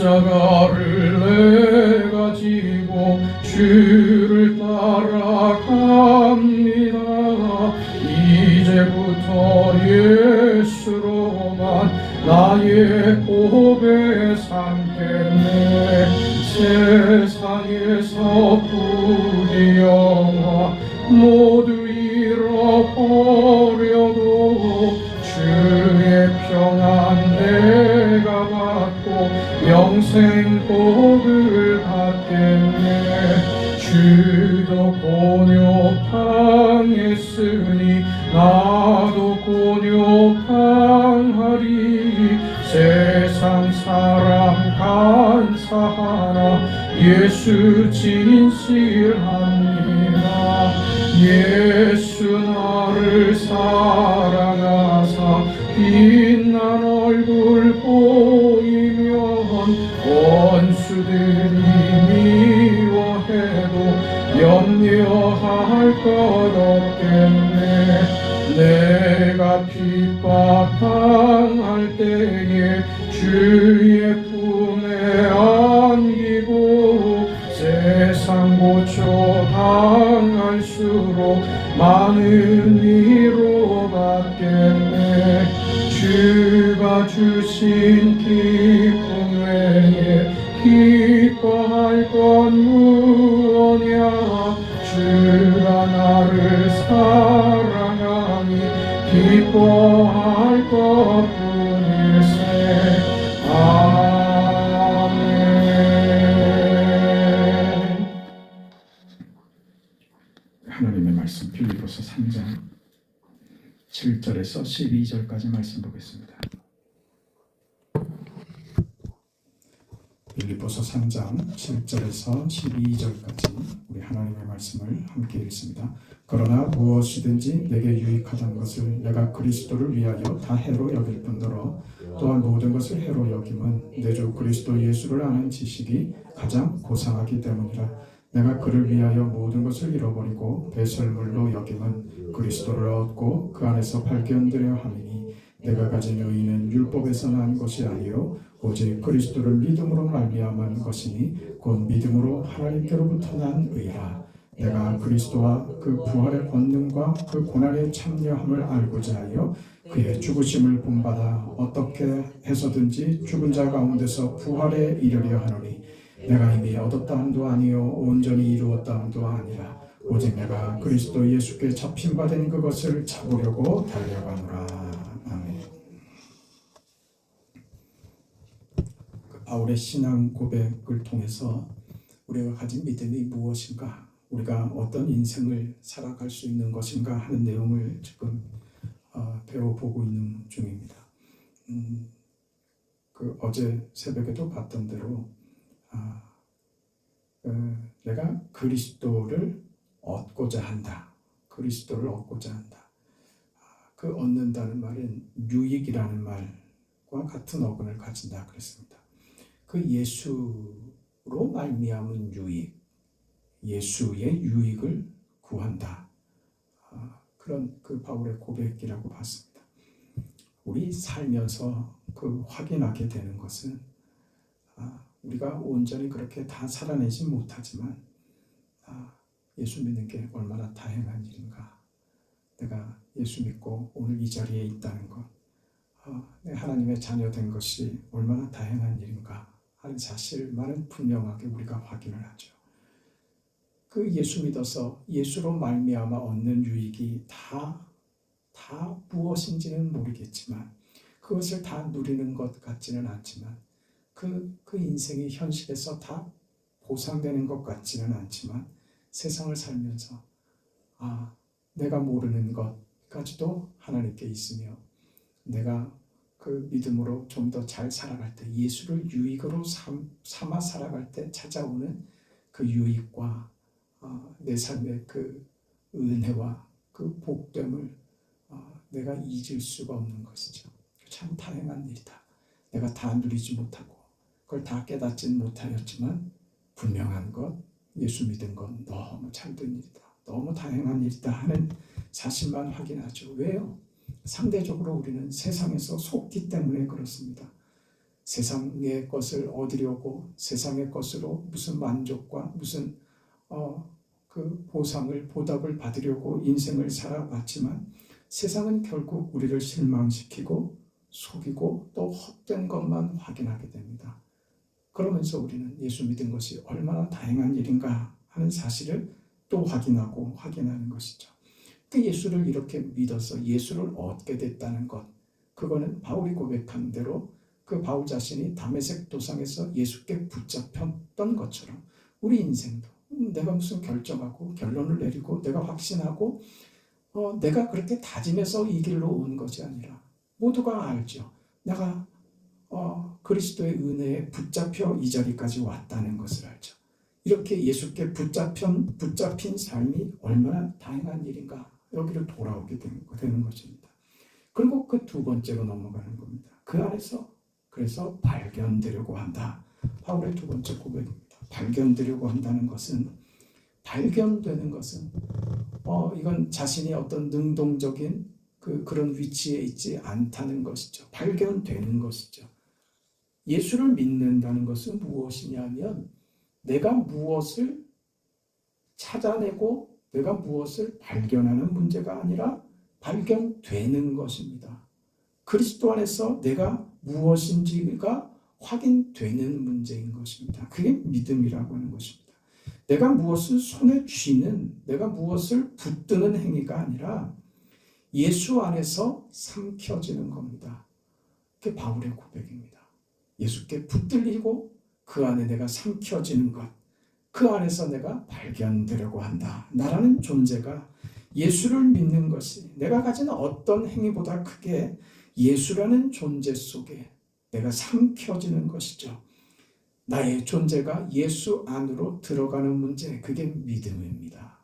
십자가를 내가 지고 주를 따라갑니다. 이제부터 예수로만 나의 고백 삼겠네 복을 받겠네. 주도 곤욕당했으니 나도 곤욕당하리. 세상 사람 감사하라. 예수 진실합니다. 예수 나를 사랑하사 핍박당할 때에 주의 품에 안기고 세상 고초 당할수록 많은 위로 받겠네. 주가 주신 빌리포스 3장 7절에서 12절까지 말씀 보겠습니다. 빌리포서 3장 7절에서 12절까지 우리 하나님의 말씀을 함께 읽습니다. 그러나 무엇이든지 내게 유익하다는 것을 내가 그리스도를 위하여 다 해로 여길 뿐더러 또한 모든 것을 해로 여김은 내 주 그리스도 예수를 아는 지식이 가장 고상하기 때문이라 내가 그를 위하여 모든 것을 잃어버리고 배설물로 여김은 그리스도를 얻고 그 안에서 발견되려 함이니 내가 가진 의인은 율법에서 난 것이 아니요 오직 그리스도를 믿음으로 말미암은 것이니 곧 믿음으로 하나님께로부터 난 의라. 내가 그리스도와 그 부활의 권능과 그 고난에 참여함을 알고자 하여 그의 죽으심을 본받아 어떻게 해서든지 죽은 자 가운데서 부활에 이르려 하노니 내가 이미 얻었다 함도 아니요 온전히 이루었다 함도 아니라 오직 내가 그리스도 예수께 잡힌 바 된 그것을 잡으려고 달려가노라 아멘 그 바울의 신앙 고백을 통해서 우리가 가진 믿음이 무엇인가 우리가 어떤 인생을 살아갈 수 있는 것인가 하는 내용을 지금 어, 배워보고 있는 중입니다. 음, 그 어제 새벽에도 봤던 대로 내가 그리스도를 얻고자 한다. 그리스도를 얻고자 한다. 아, 그 얻는다는 말은 유익이라는 말과 같은 어근을 가진다 그랬습니다. 그 예수로 말미암은 유익, 예수의 유익을 구한다. 아, 그런 그 바울의 고백이라고 봤습니다. 우리 살면서 그 확인하게 되는 것은 아, 우리가 온전히 그렇게 다 살아내지 못하지만 아, 예수 믿는 게 얼마나 다행한 일인가. 내가 예수 믿고 오늘 이 자리에 있다는 것, 아, 내 하나님의 자녀 된 것이 얼마나 다행한 일인가 하는 사실만은 분명하게 우리가 확인을 하죠. 그 예수 믿어서 예수로 말미암아 얻는 유익이 다, 다다 무엇인지는 모르겠지만 그것을 다 누리는 것 같지는 않지만 그, 그 인생이 현실에서 다 보상되는 것 같지는 않지만 세상을 살면서 아 내가 모르는 것까지도 하나님께 있으며 내가 그 믿음으로 좀 더 잘 살아갈 때 예수를 유익으로 삼, 삼아 살아갈 때 찾아오는 그 유익과 어, 내 삶의 그 은혜와 그 복됨을 어, 내가 잊을 수가 없는 것이죠. 참 다행한 일이다. 내가 다 누리지 못하고 그걸 다 깨닫진 못하였지만 분명한 것 예수 믿은 건 너무 참된 일이다. 너무 다행한 일이다 하는 사실만 확인하죠. 왜요? 상대적으로 우리는 세상에서 속기 때문에 그렇습니다. 세상의 것을 얻으려고 세상의 것으로 무슨 만족과 무슨 어, 그 보상을 보답을 받으려고 인생을 살아왔지만 세상은 결국 우리를 실망시키고 속이고 또 헛된 것만 확인하게 됩니다. 그러면서 우리는 예수 믿은 것이 얼마나 다행한 일인가 하는 사실을 또 확인하고 확인하는 것이죠. 그 예수를 이렇게 믿어서 예수를 얻게 됐다는 것, 그거는 바울이 고백한 대로 그 바울 자신이 담에색 도상에서 예수께 붙잡혔던 것처럼 우리 인생도 음, 내가 무슨 결정하고 결론을 내리고 내가 확신하고 어, 내가 그렇게 다짐해서 이 길로 온 것이 아니라 모두가 알죠. 내가 어, 그리스도의 은혜에 붙잡혀 이 자리까지 왔다는 것을 알죠. 이렇게 예수께 붙잡힌, 붙잡힌 삶이 얼마나 다행한 일인가 여기를 돌아오게 되는, 것입니다. 그리고 그 두 번째로 넘어가는 겁니다. 그 안에서 그래서 발견되려고 한다. 바울의 두 번째 고백입니다. 발견되려고 한다는 것은 발견되는 것은 어 이건 자신이 어떤 능동적인 그 그런 위치에 있지 않다는 것이죠. 발견되는 것이죠. 예수를 믿는다는 것은 무엇이냐면 내가 무엇을 찾아내고 내가 무엇을 발견하는 문제가 아니라 발견되는 것입니다. 그리스도 안에서 내가 무엇인지가 확인되는 문제인 것입니다. 그게 믿음이라고 하는 것입니다. 내가 무엇을 손에 쥐는, 내가 무엇을 붙드는 행위가 아니라 예수 안에서 삼켜지는 겁니다. 그게 바울의 고백입니다. 예수께 붙들리고 그 안에 내가 삼켜지는 것, 그 안에서 내가 발견되려고 한다. 나라는 존재가 예수를 믿는 것이 내가 가진 어떤 행위보다 크게 예수라는 존재 속에 내가 삼켜지는 것이죠. 나의 존재가 예수 안으로 들어가는 문제, 그게 믿음입니다.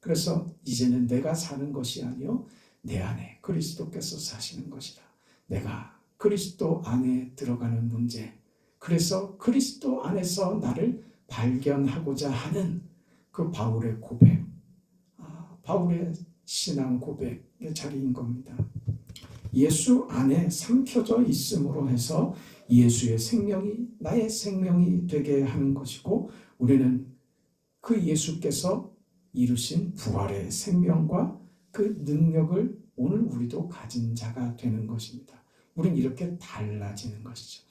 그래서 이제는 내가 사는 것이 아니요 내 안에 그리스도께서 사시는 것이다. 내가 그리스도 안에 들어가는 문제. 그래서 그리스도 안에서 나를 발견하고자 하는 그 바울의 고백, 아, 바울의 신앙 고백의 자리인 겁니다. 예수 안에 삼켜져 있음으로 해서 예수의 생명이 나의 생명이 되게 하는 것이고 우리는 그 예수께서 이루신 부활의 생명과 그 능력을 오늘 우리도 가진 자가 되는 것입니다. 우리는 이렇게 달라지는 것이죠.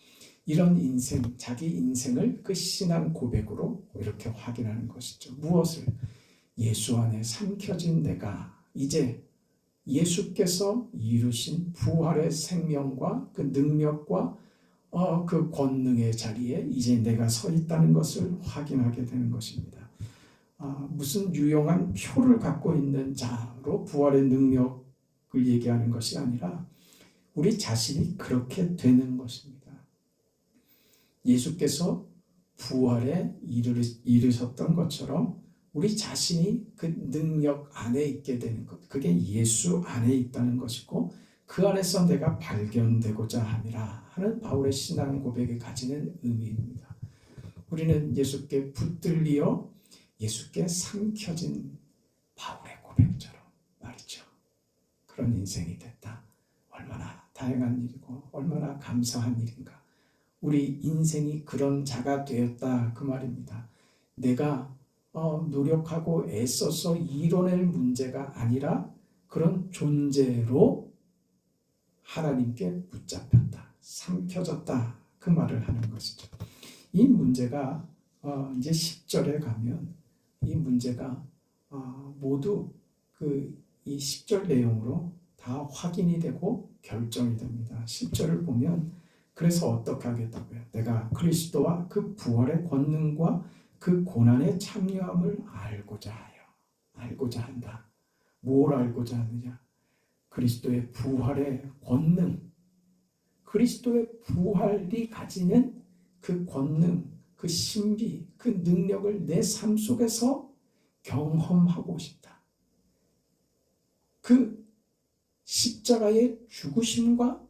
이런 인생, 자기 인생을 그 신앙 고백으로 이렇게 확인하는 것이죠. 무엇을? 예수 안에 삼켜진 내가 이제 예수께서 이루신 부활의 생명과 그 능력과 어, 그 권능의 자리에 이제 내가 서 있다는 것을 확인하게 되는 것입니다. 아, 무슨 유용한 표를 갖고 있는 자로 부활의 능력을 얘기하는 것이 아니라 우리 자신이 그렇게 되는 것입니다. 예수께서 부활에 이르셨던 것처럼 우리 자신이 그 능력 안에 있게 되는 것, 그게 예수 안에 있다는 것이고 그 안에서 내가 발견되고자 함이라 하는 바울의 신앙 고백이 가지는 의미입니다. 우리는 예수께 붙들리어 예수께 삼켜진 바울의 고백처럼 말이죠. 그런 인생이 됐다. 얼마나 다양한 일이고 얼마나 감사한 일인가. 우리 인생이 그런 자가 되었다 그 말입니다. 내가 어, 노력하고 애써서 이뤄낼 문제가 아니라 그런 존재로 하나님께 붙잡혔다, 삼켜졌다 그 말을 하는 것이죠. 이 문제가 어, 이제 10절에 가면 이 문제가 어, 모두 그 이 10절 내용으로 다 다 확인이 되고 결정이 됩니다. 10절을 보면 그래서 어떻게 하겠다고요? 내가 그리스도와 그 부활의 권능과 그 고난의 참여함을 알고자 하여 알고자 한다. 뭘 알고자 하느냐? 그리스도의 부활의 권능, 그리스도의 부활이 가지는 그 권능, 그 신비, 그 능력을 내 삶 속에서 경험하고 싶다. 그 십자가의 죽으심과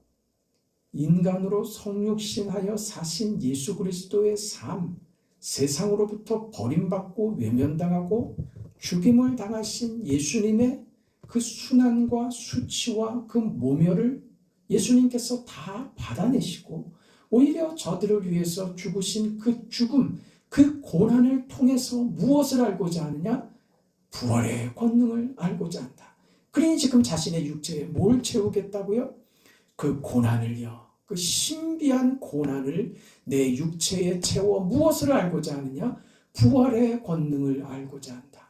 인간으로 성육신하여 사신 예수 그리스도의 삶, 세상으로부터 버림받고 외면당하고 죽임을 당하신 예수님의 그 순환과 수치와 그 모멸을 예수님께서 다 받아내시고 오히려 저들을 위해서 죽으신 그 죽음, 그 고난을 통해서 무엇을 알고자 하느냐? 부활의 권능을 알고자 한다. 그러니 지금 자신의 육체에 뭘 채우겠다고요? 그 고난을요. 그 신비한 고난을 내 육체에 채워 무엇을 알고자 하느냐? 부활의 권능을 알고자 한다.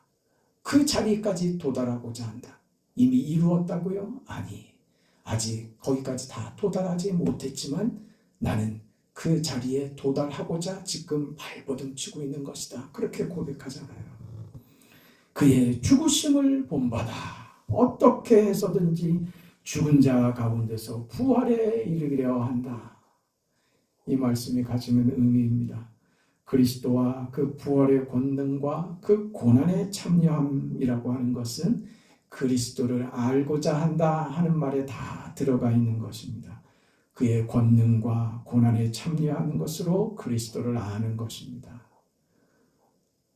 그 자리까지 도달하고자 한다. 이미 이루었다고요? 아니. 아직 거기까지 다 도달하지 못했지만 나는 그 자리에 도달하고자 지금 발버둥 치고 있는 것이다. 그렇게 고백하잖아요. 그의 죽으심을 본받아 어떻게 해서든지 죽은 자 가운데서 부활에 이르려 한다. 이 말씀이 가지는 의미입니다. 그리스도와 그 부활의 권능과 그 고난의 참여함이라고 하는 것은 그리스도를 알고자 한다 하는 말에 다 들어가 있는 것입니다. 그의 권능과 고난에 참여하는 것으로 그리스도를 아는 것입니다.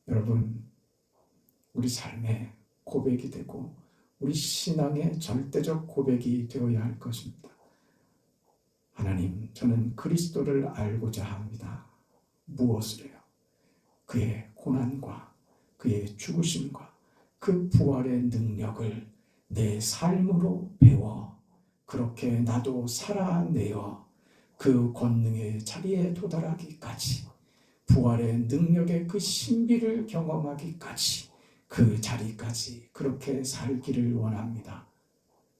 여러분, 우리 삶의 고백이 되고 우리 신앙의 절대적 고백이 되어야 할 것입니다. 하나님, 저는 그리스도를 알고자 합니다. 무엇을요? 그의 고난과 그의 죽으심과 그 부활의 능력을 내 삶으로 배워 그렇게 나도 살아내어 그 권능의 자리에 도달하기까지 부활의 능력의 그 신비를 경험하기까지 그 자리까지 그렇게 살기를 원합니다.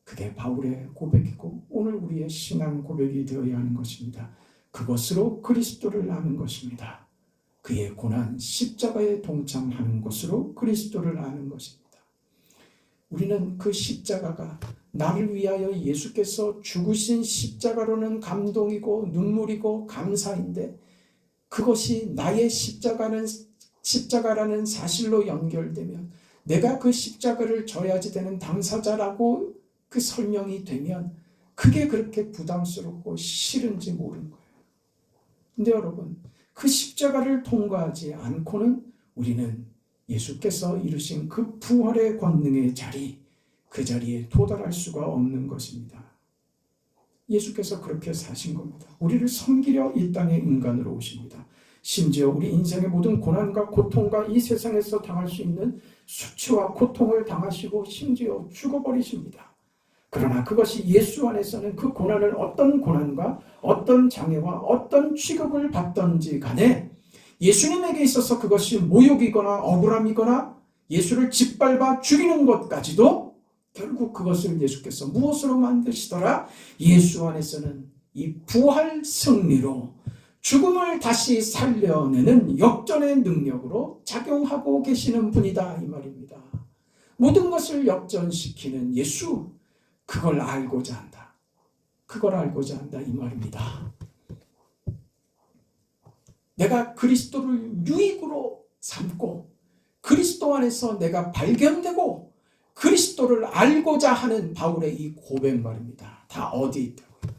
그게 바울의 고백이고 오늘 우리의 신앙 고백이 되어야 하는 것입니다. 그것으로 그리스도를 아는 것입니다. 그의 고난 십자가에 동참하는 것으로 그리스도를 아는 것입니다. 우리는 그 십자가가 나를 위하여 예수께서 죽으신 십자가로는 감동이고 눈물이고 감사인데 그것이 나의 십자가는 십자가라는 사실로 연결되면 내가 그 십자가를 져야지 되는 당사자라고 그 설명이 되면 그게 그렇게 부담스럽고 싫은지 모르는 거예요. 근데 여러분, 그 십자가를 통과하지 않고는 우리는 예수께서 이루신 그 부활의 권능의 자리, 그 자리에 도달할 수가 없는 것입니다. 예수께서 그렇게 사신 겁니다. 우리를 섬기려 이 땅에 인간으로 오십니다. 심지어 우리 인생의 모든 고난과 고통과 이 세상에서 당할 수 있는 수치와 고통을 당하시고 심지어 죽어버리십니다. 그러나 그것이 예수 안에서는 그 고난을 어떤 고난과 어떤 장애와 어떤 취급을 받던지 간에 예수님에게 있어서 그것이 모욕이거나 억울함이거나 예수를 짓밟아 죽이는 것까지도 결국 그것을 예수께서 무엇으로 만드시더라? 예수 안에서는 이 부활 승리로 죽음을 다시 살려내는 역전의 능력으로 작용하고 계시는 분이다 이 말입니다. 모든 것을 역전시키는 예수 그걸 알고자 한다. 그걸 알고자 한다 이 말입니다. 내가 그리스도를 유익으로 삼고 그리스도 안에서 내가 발견되고 그리스도를 알고자 하는 바울의 이 고백 말입니다. 다 어디 있다고요?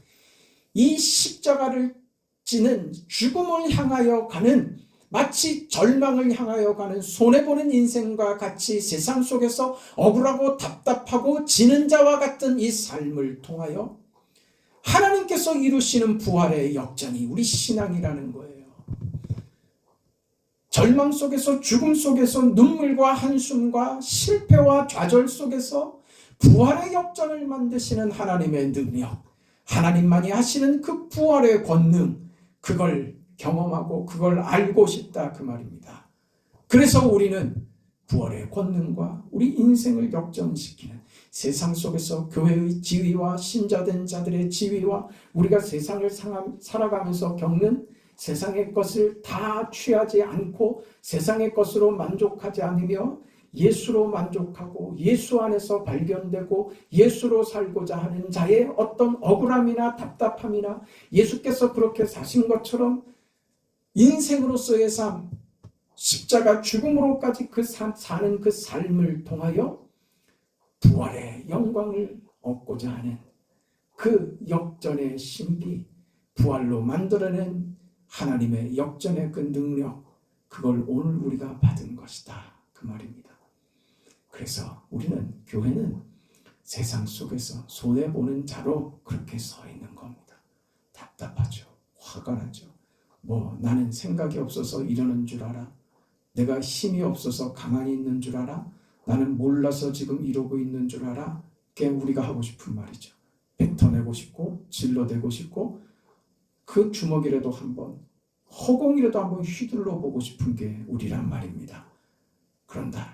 이 십자가를 지는 죽음을 향하여 가는 마치 절망을 향하여 가는 손해보는 인생과 같이 세상 속에서 억울하고 답답하고 지는 자와 같은 이 삶을 통하여 하나님께서 이루시는 부활의 역전이 우리 신앙이라는 거예요. 절망 속에서 죽음 속에서 눈물과 한숨과 실패와 좌절 속에서 부활의 역전을 만드시는 하나님의 능력, 하나님만이 하시는 그 부활의 권능, 그걸 경험하고 그걸 알고 싶다 그 말입니다. 그래서 우리는 부활의 권능과 우리 인생을 역전시키는 세상 속에서 교회의 지위와 신자된 자들의 지위와 우리가 세상을 살아가면서 겪는 세상의 것을 다 취하지 않고 세상의 것으로 만족하지 않으며 예수로 만족하고 예수 안에서 발견되고 예수로 살고자 하는 자의 어떤 억울함이나 답답함이나 예수께서 그렇게 사신 것처럼 인생으로서의 삶, 십자가 죽음으로까지 그 사, 사는 그 삶을 통하여 부활의 영광을 얻고자 하는 그 역전의 신비, 부활로 만들어낸 하나님의 역전의 그 능력, 그걸 오늘 우리가 받은 것이다. 그 말입니다. 그래서 우리는 교회는 세상 속에서 손해 보는 자로 그렇게 서 있는 겁니다. 답답하죠. 화가 나죠. 뭐 나는 생각이 없어서 이러는 줄 알아. 내가 힘이 없어서 가만히 있는 줄 알아. 나는 몰라서 지금 이러고 있는 줄 알아. 그게 우리가 하고 싶은 말이죠. 뱉어내고 싶고 질러대고 싶고 그 주먹이라도 한번 허공이라도 한번 휘둘러 보고 싶은 게 우리란 말입니다. 그런다.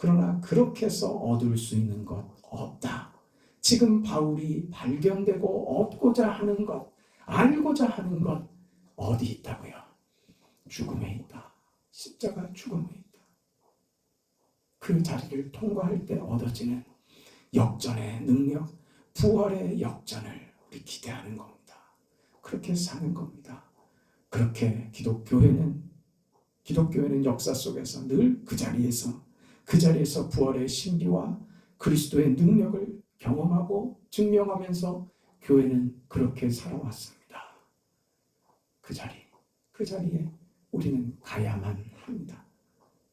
그러나 그렇게 해서 얻을 수 있는 것 없다. 지금 바울이 발견되고 얻고자 하는 것, 알고자 하는 것 어디 있다고요? 죽음에 있다. 십자가 죽음에 있다. 그 자리를 통과할 때 얻어지는 역전의 능력, 부활의 역전을 우리 기대하는 겁니다. 그렇게 사는 겁니다. 그렇게 기독교회는 기독교회는 역사 속에서 늘 그 자리에서 그 자리에서 부활의 신비와 그리스도의 능력을 경험하고 증명하면서 교회는 그렇게 살아왔습니다. 그 자리, 그 자리에 우리는 가야만 합니다.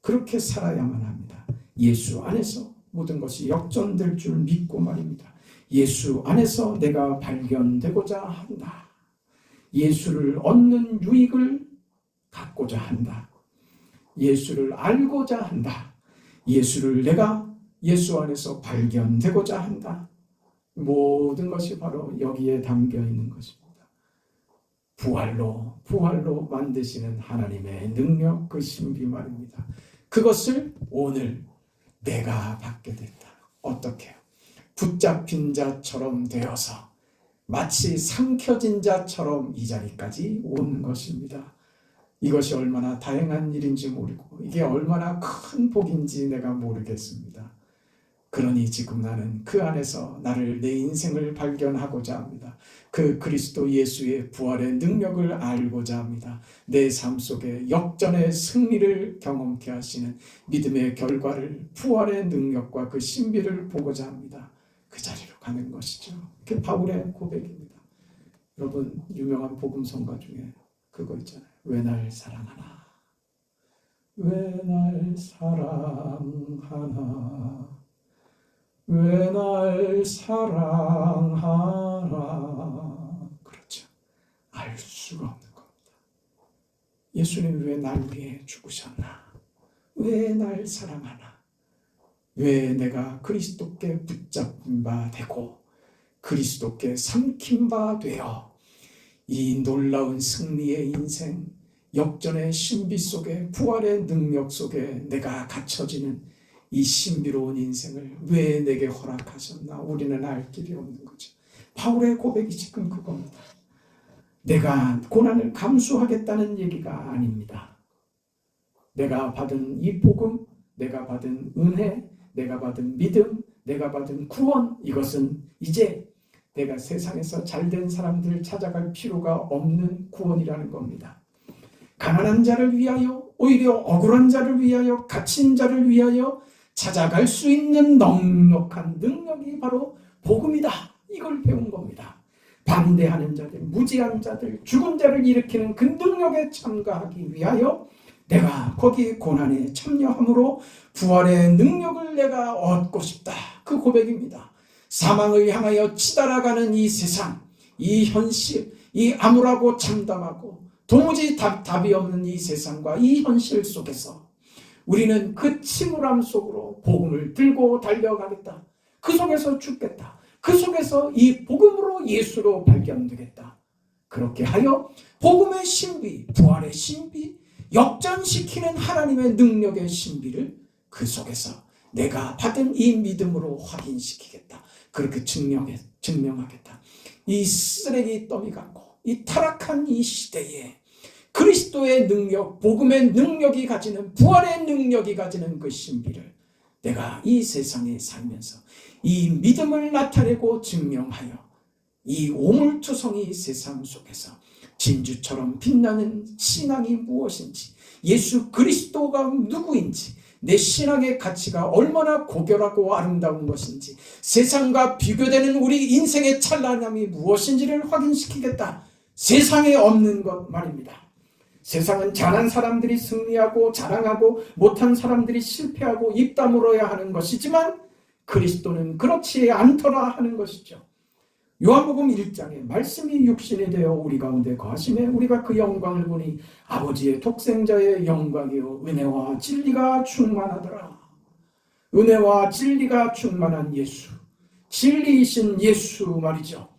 그렇게 살아야만 합니다. 예수 안에서 모든 것이 역전될 줄 믿고 말입니다. 예수 안에서 내가 발견되고자 한다. 예수를 얻는 유익을 갖고자 한다. 예수를 알고자 한다. 예수를 내가 예수 안에서 발견되고자 한다. 모든 것이 바로 여기에 담겨 있는 것입니다. 부활로, 부활로 만드시는 하나님의 능력, 그 신비 말입니다. 그것을 오늘 내가 받게 됐다. 어떻게? 붙잡힌 자처럼 되어서 마치 삼켜진 자처럼 이 자리까지 온 것입니다. 이것이 얼마나 다행한 일인지 모르고 이게 얼마나 큰 복인지 내가 모르겠습니다. 그러니 지금 나는 그 안에서 나를 내 인생을 발견하고자 합니다. 그 그리스도 예수의 부활의 능력을 알고자 합니다. 내 삶 속에 역전의 승리를 경험케 하시는 믿음의 결과를 부활의 능력과 그 신비를 보고자 합니다. 그 자리로 가는 것이죠. 그게 바울의 고백입니다. 여러분 유명한 복음성가 중에 그거 있잖아요. 왜 날 사랑하나? 왜 날 사랑하나? 왜 날 사랑하나? 그렇죠. 알 수가 없는 겁니다. 예수님 왜 날 위해 죽으셨나? 왜 날 사랑하나? 왜 내가 그리스도께 붙잡힌 바 되고 그리스도께 삼킨 바 되어 이 놀라운 승리의 인생, 역전의 신비 속에 부활의 능력 속에 내가 갇혀지는 이 신비로운 인생을 왜 내게 허락하셨나 우리는 알 길이 없는 거죠. 바울의 고백이 지금 그겁니다. 내가 고난을 감수하겠다는 얘기가 아닙니다. 내가 받은 이 복음, 내가 받은 은혜, 내가 받은 믿음, 내가 받은 구원, 이것은 이제 내가 세상에서 잘된 사람들을 찾아갈 필요가 없는 구원이라는 겁니다. 가난한 자를 위하여, 오히려 억울한 자를 위하여, 갇힌 자를 위하여 찾아갈 수 있는 넉넉한 능력이 바로 복음이다. 이걸 배운 겁니다. 반대하는 자들, 무지한 자들, 죽은 자를 일으키는 그 능력에 참가하기 위하여 내가 거기 고난에 참여함으로 부활의 능력을 내가 얻고 싶다. 그 고백입니다. 사망을 향하여 치달아가는 이 세상, 이 현실, 이 암울하고 참담하고 도무지 답, 답이 없는 이 세상과 이 현실 속에서 우리는 그 침울함 속으로 복음을 들고 달려가겠다. 그 속에서 죽겠다. 그 속에서 이 복음으로 예수로 발견되겠다. 그렇게 하여 복음의 신비, 부활의 신비, 역전시키는 하나님의 능력의 신비를 그 속에서 내가 받은 이 믿음으로 확인시키겠다. 그렇게 증명해, 증명하겠다. 이 쓰레기 더미 같고 이 타락한 이 시대에 그리스도의 능력, 복음의 능력이 가지는 부활의 능력이 가지는 그 신비를 내가 이 세상에 살면서 이 믿음을 나타내고 증명하여 이 오물투성이 세상 속에서 진주처럼 빛나는 신앙이 무엇인지 예수 그리스도가 누구인지 내 신앙의 가치가 얼마나 고결하고 아름다운 것인지 세상과 비교되는 우리 인생의 찬란함이 무엇인지를 확인시키겠다. 세상에 없는 것 말입니다. 세상은 잘한 사람들이 승리하고 자랑하고 못한 사람들이 실패하고 입 다물어야 하는 것이지만 그리스도는 그렇지 않더라 하는 것이죠. 요한복음 1장에 말씀이 육신이 되어 우리 가운데 거하심에 우리가 그 영광을 보니 아버지의 독생자의 영광이요 은혜와 진리가 충만하더라. 은혜와 진리가 충만한 예수. 진리이신 예수 말이죠.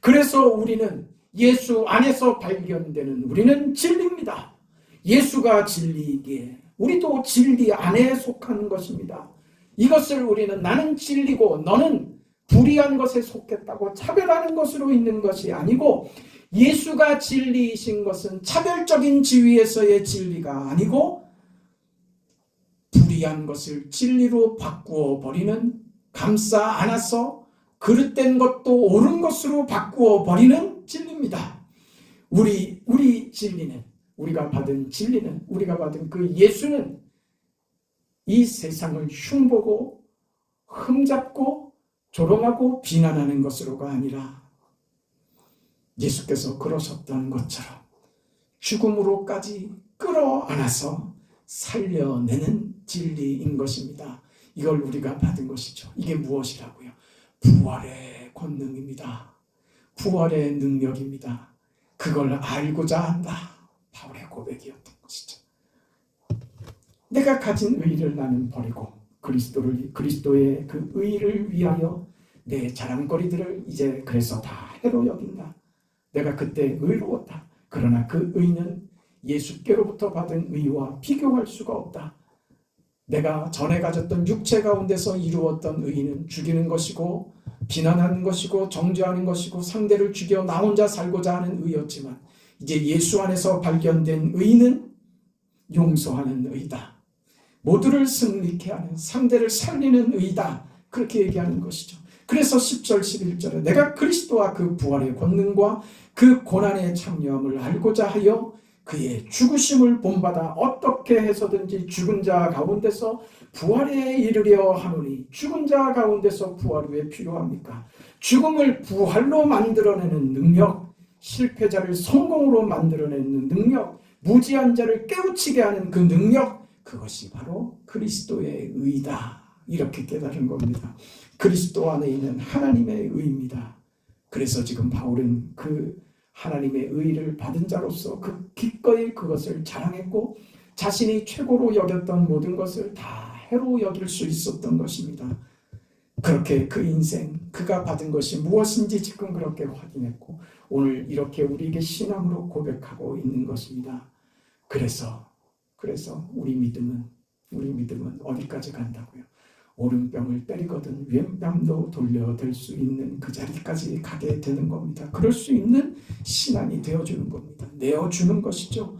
그래서 우리는 예수 안에서 발견되는 우리는 진리입니다. 예수가 진리이기에 우리도 진리 안에 속한 것입니다. 이것을 우리는 나는 진리고 너는 불의한 것에 속했다고 차별하는 것으로 있는 것이 아니고 예수가 진리이신 것은 차별적인 지위에서의 진리가 아니고 불의한 것을 진리로 바꾸어 버리는 감싸 안아서 그릇된 것도 옳은 것으로 바꾸어 버리는 진리입니다. 우리 우리 진리는 우리가 받은 진리는 우리가 받은 그 예수는 이 세상을 흉보고 흠잡고 조롱하고 비난하는 것으로가 아니라 예수께서 그러셨던 것처럼 죽음으로까지 끌어안아서 살려내는 진리인 것입니다. 이걸 우리가 받은 것이죠. 이게 무엇이라고요? 부활의 권능입니다. 부활의 능력입니다. 그걸 알고자 한다. 바울의 고백이었던 것이죠. 내가 가진 의를 나는 버리고 그리스도를 그리스도의 그 의를 위하여 내 자랑거리들을 이제 그래서 다 해로 여긴다. 내가 그때 의로웠다. 그러나 그 의는 예수께로부터 받은 의와 비교할 수가 없다. 내가 전에 가졌던 육체 가운데서 이루었던 의는 죽이는 것이고 비난하는 것이고 정죄하는 것이고 상대를 죽여 나 혼자 살고자 하는 의였지만 이제 예수 안에서 발견된 의는 용서하는 의다. 모두를 승리케 하는 상대를 살리는 의다. 그렇게 얘기하는 것이죠. 그래서 10절 11절에 내가 그리스도와 그 부활의 권능과 그 고난의 참여함을 알고자 하여 그의 죽으심을 본받아 어떻게 해서든지 죽은 자 가운데서 부활에 이르려 하노니 죽은 자 가운데서 부활이 왜 필요합니까? 죽음을 부활로 만들어내는 능력, 실패자를 성공으로 만들어내는 능력, 무지한 자를 깨우치게 하는 그 능력, 그것이 바로 그리스도의 의다. 이렇게 깨달은 겁니다. 그리스도 안에 있는 하나님의 의입니다. 그래서 지금 바울은 그 하나님의 의를 받은 자로서 그 기꺼이 그것을 자랑했고 자신이 최고로 여겼던 모든 것을 다 해로 여길 수 있었던 것입니다. 그렇게 그 인생, 그가 받은 것이 무엇인지 지금 그렇게 확인했고 오늘 이렇게 우리에게 신앙으로 고백하고 있는 것입니다. 그래서 그래서 우리 믿음은 우리 믿음은 어디까지 간다고요? 오른뺨을 때리거든 왼뺨도 돌려댈 수 있는 그 자리까지 가게 되는 겁니다. 그럴 수 있는 신앙이 되어주는 겁니다. 내어주는 것이죠.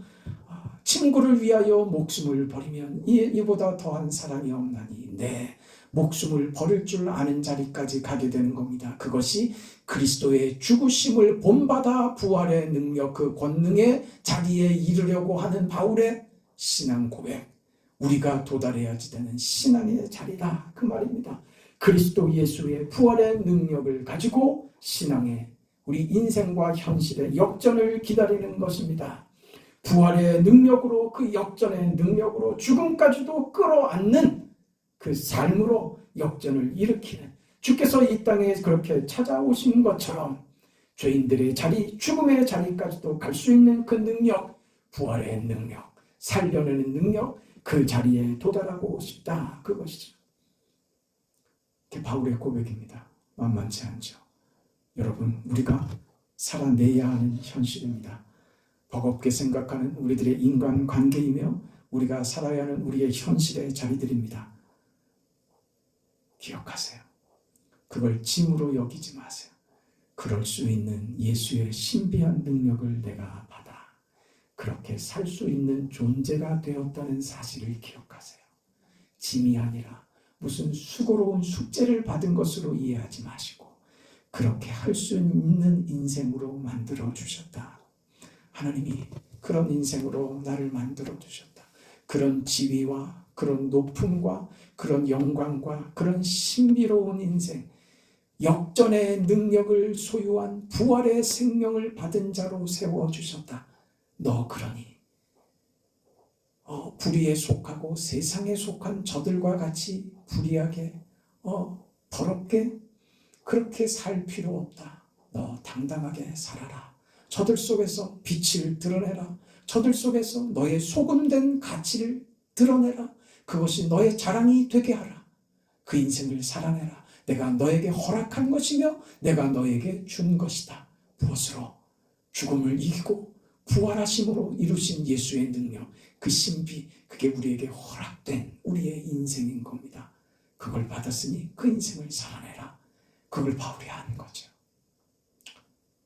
아, 친구를 위하여 목숨을 버리면 이, 이보다 더한 사랑이 없나니 네 목숨을 버릴 줄 아는 자리까지 가게 되는 겁니다. 그것이 그리스도의 죽으심을 본받아 부활의 능력 그 권능의 자리에 이르려고 하는 바울의 신앙 고백, 우리가 도달해야지 되는 신앙의 자리다. 그 말입니다. 그리스도 예수의 부활의 능력을 가지고 신앙의 우리 인생과 현실의 역전을 기다리는 것입니다. 부활의 능력으로 그 역전의 능력으로 죽음까지도 끌어안는 그 삶으로 역전을 일으키는 주께서 이 땅에 그렇게 찾아오신 것처럼 죄인들의 자리, 죽음의 자리까지도 갈 수 있는 그 능력, 부활의 능력, 살려내는 능력 그 자리에 도달하고 싶다 그것이죠. 바울의 고백입니다. 만만치 않죠. 여러분 우리가 살아내야 하는 현실입니다. 버겁게 생각하는 우리들의 인간 관계이며 우리가 살아야 하는 우리의 현실의 자리들입니다. 기억하세요. 그걸 짐으로 여기지 마세요. 그럴 수 있는 예수의 신비한 능력을 내가 그렇게 살 수 있는 존재가 되었다는 사실을 기억하세요. 짐이 아니라 무슨 수고로운 숙제를 받은 것으로 이해하지 마시고 그렇게 할 수 있는 인생으로 만들어 주셨다. 하나님이 그런 인생으로 나를 만들어 주셨다. 그런 지위와 그런 높음과 그런 영광과 그런 신비로운 인생, 역전의 능력을 소유한 부활의 생명을 받은 자로 세워 주셨다. 너 그러니 어, 불의에 속하고 세상에 속한 저들과 같이 불의하게 어, 더럽게 그렇게 살 필요 없다. 너 당당하게 살아라. 저들 속에서 빛을 드러내라. 저들 속에서 너의 소금된 가치를 드러내라. 그것이 너의 자랑이 되게 하라. 그 인생을 살아내라. 내가 너에게 허락한 것이며 내가 너에게 준 것이다. 무엇으로? 죽음을 이기고 부활하심으로 이루신 예수의 능력, 그 신비, 그게 우리에게 허락된 우리의 인생인 겁니다. 그걸 받았으니 그 인생을 살아내라. 그걸 바울이 하는 거죠.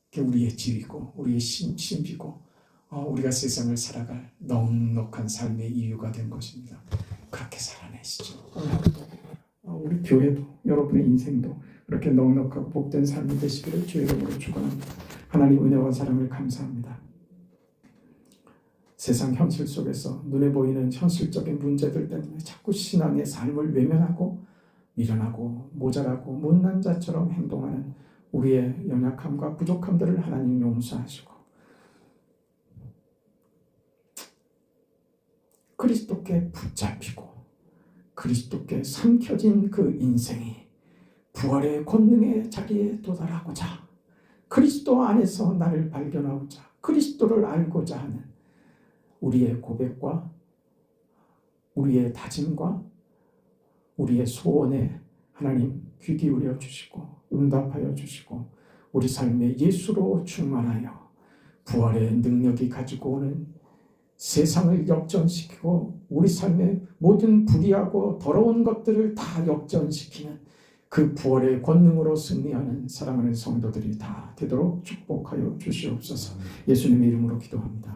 그게 우리의 지위고, 우리의 신, 신비고, 어, 우리가 세상을 살아갈 넉넉한 삶의 이유가 된 것입니다. 그렇게 살아내시죠. 어, 우리 교회도, 여러분의 인생도 그렇게 넉넉하고 복된 삶이 되시기를 주의 이름으로 축원합니다. 하나님 은혜와 사랑을 감사합니다. 세상 현실 속에서 눈에 보이는 현실적인 문제들 때문에 자꾸 신앙의 삶을 외면하고 미련하고 모자라고 못난 자처럼 행동하는 우리의 연약함과 부족함들을 하나님 용서하시고 그리스도께 붙잡히고 그리스도께 삼켜진 그 인생이 부활의 권능의 자리에 도달하고자 그리스도 안에서 나를 발견하고자 그리스도를 알고자 하는 우리의 고백과 우리의 다짐과 우리의 소원에 하나님 귀 기울여 주시고 응답하여 주시고 우리 삶에 예수로 충만하여 부활의 능력이 가지고 오는 세상을 역전시키고 우리 삶의 모든 불의하고 더러운 것들을 다 역전시키는 그 부활의 권능으로 승리하는 사랑하는 성도들이 다 되도록 축복하여 주시옵소서. 예수님의 이름으로 기도합니다.